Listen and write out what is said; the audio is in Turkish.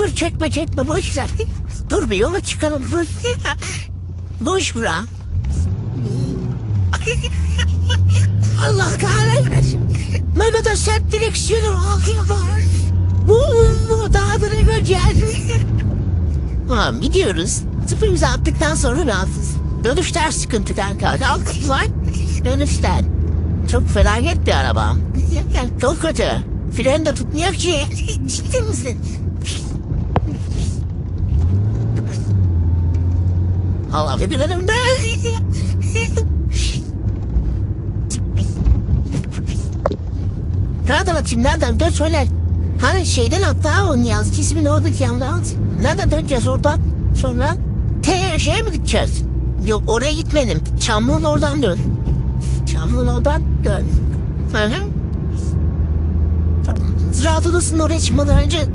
Sıfır çekme çekme boş ver. Dur bir yola çıkalım. Dur. Boş bura. Allah kahretmesin. Mehmet o sert direksiyonu alıyor. Bu, bu dağları göreceğiz. Tamam gidiyoruz. Sıfır yüze attıktan sonra rahatsız. Dönüşler sıkıntı kanka. Alkışlar. Dönüşler. Çok felaket bir araba. Çok kötü. Fren de tutmuyor ki. Ciddi misin? Allah bir önümde. Nereden atayım nereden dön söyle. Hani şeyden hatta oynayacağız. İsmin oradaki yandan. Nereden döneceğiz oradan? Sonra T şeye mi gideceğiz? Yok oraya gitmedim. Çamlı'nın oradan dön. Çamlı'nın oradan dön. Hı hı. Rahat odasının oraya çıkmadan önce